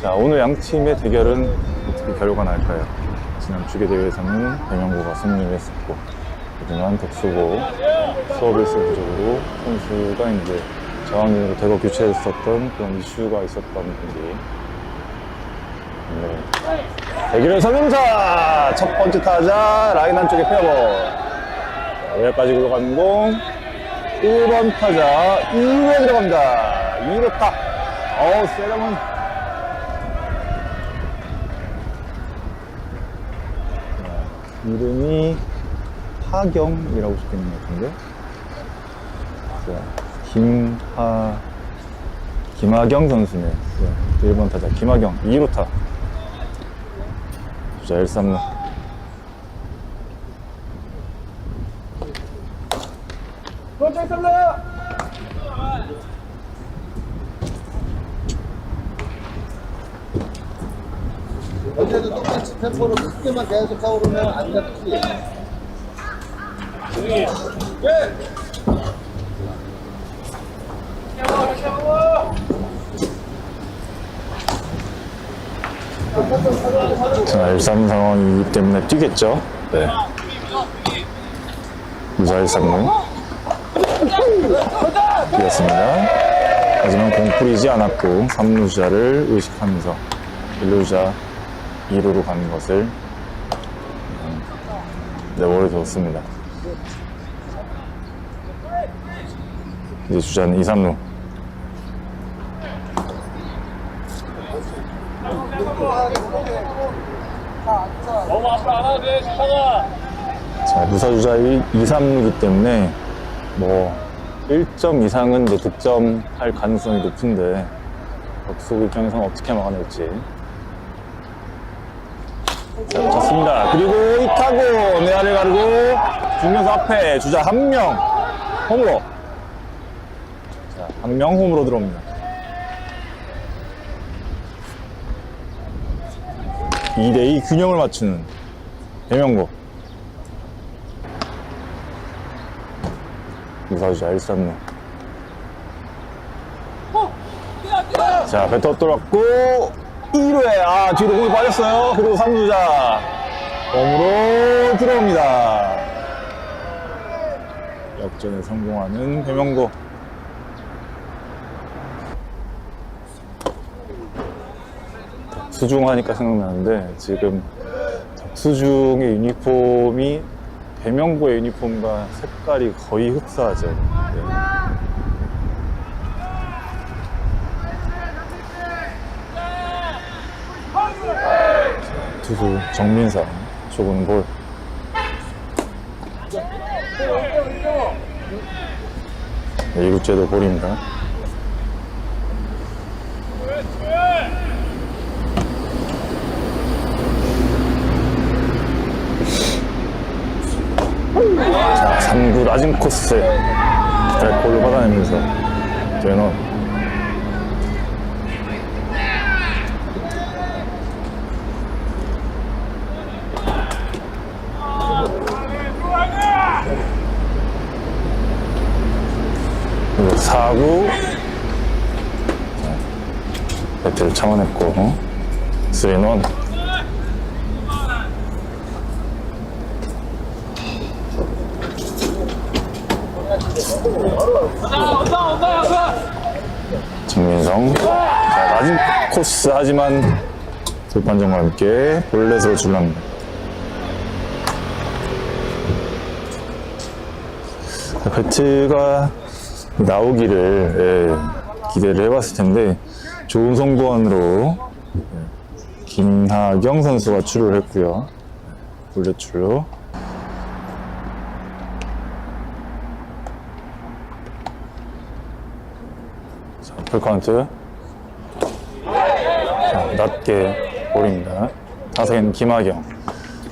자, 오늘 양 팀의 대결은 어떻게 결과가 날까요? 지난 주계 대회에서는 배명고가 승리를 했었고, 하지만 덕수고 서비스 부족으로 선수가 이제 저항력으로 대거 교체했었던 그런 이슈가 있었던 경기. 네. 대결의 성명자! 첫 번째 타자, 라인 한쪽에 페어볼. 외야까지 굴러가는 공. 1번 타자, 2루에 들어갑니다. 2루타. 어우, 세레몬. 이름이 하경이라고 적혀 있는 것 같은데. 자, 김하, 김하경 선수네. 네, 1번 타자, 김하경, 2루타. 주자 1, 3루. 언제도 똑같이 템포로 크게만 계속 그러면 안 잡지. 자, 1, 3 상황이기 때문에 뛰겠죠. 네. 무사 1, 3루. 뛰었습니다. 하지만 공 뿌리지 않았고, 3루 주자를 의식하면서 1루 주자 2루로 가는 것을 음, 내버려뒀습니다. 이제 주자는 2, 3루. 자, 무사주자 2, 3루이기 때문에 뭐 1점 이상은 이제 득점할 가능성이 높은데 덕수 입장에서는 어떻게 막아낼지 자, 좋습니다. 그리고 이 타고 내야를 가르고 중견수 앞에 주자 한 명 홈으로 자, 한명 홈으로 들어옵니다. 2대2 균형을 맞추는 대명고 무사주자 1, 3루 자 배터 돌았고 2루에 아 뒤로 공이 빠졌어요. 그리고 3루자. 홈으로 들어옵니다. 역전에 성공하는 배명고. 수중하니까 생각나는데 지금 수중의 유니폼이 대명고의 유니폼과 색깔이 거의 흡사하죠. 네. 투수 정민상 조금 볼. 네, 이국제도 볼입니다. 낮은 코스. 드래골로 받아내면서. 되너 그리고 4구. 배트를 참아냈고 3원 정민성. 자, 낮은 코스 하지만 돌판정과 함께 볼넷으로 출납니다. 배트가 나오기를 예, 기대를 해봤을 텐데 좋은 성공안으로 예, 김하경 선수가 출루를 했고요. 볼넷 출루 자, 풀카운트 자, 낮게 볼입니다 타석에는 김하경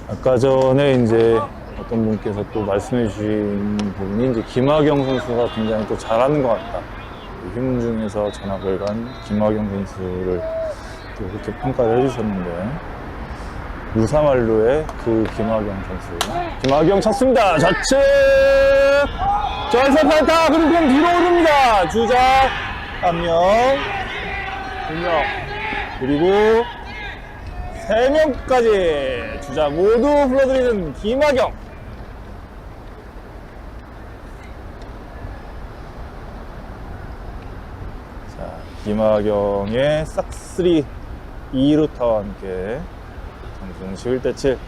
아까 전에 이제 어떤 분께서 또 말씀해 주신 부분이 이제 김하경 선수가 굉장히 또 잘하는 것 같다 힘 중에서 전학을 간 김하경 선수를 또 그렇게 평가를 해주셨는데 무사말루의 그 김학영 선수. 김학영 쳤습니다. 좌측! 전세 판타! 그리고 뒤로 오릅니다. 주자, 한 명, 두 명, 그리고 세 명까지 주자 모두 불러드리는 김학영. 자, 김학영의 싹쓸이 2루타와 함께 장승 11대 7.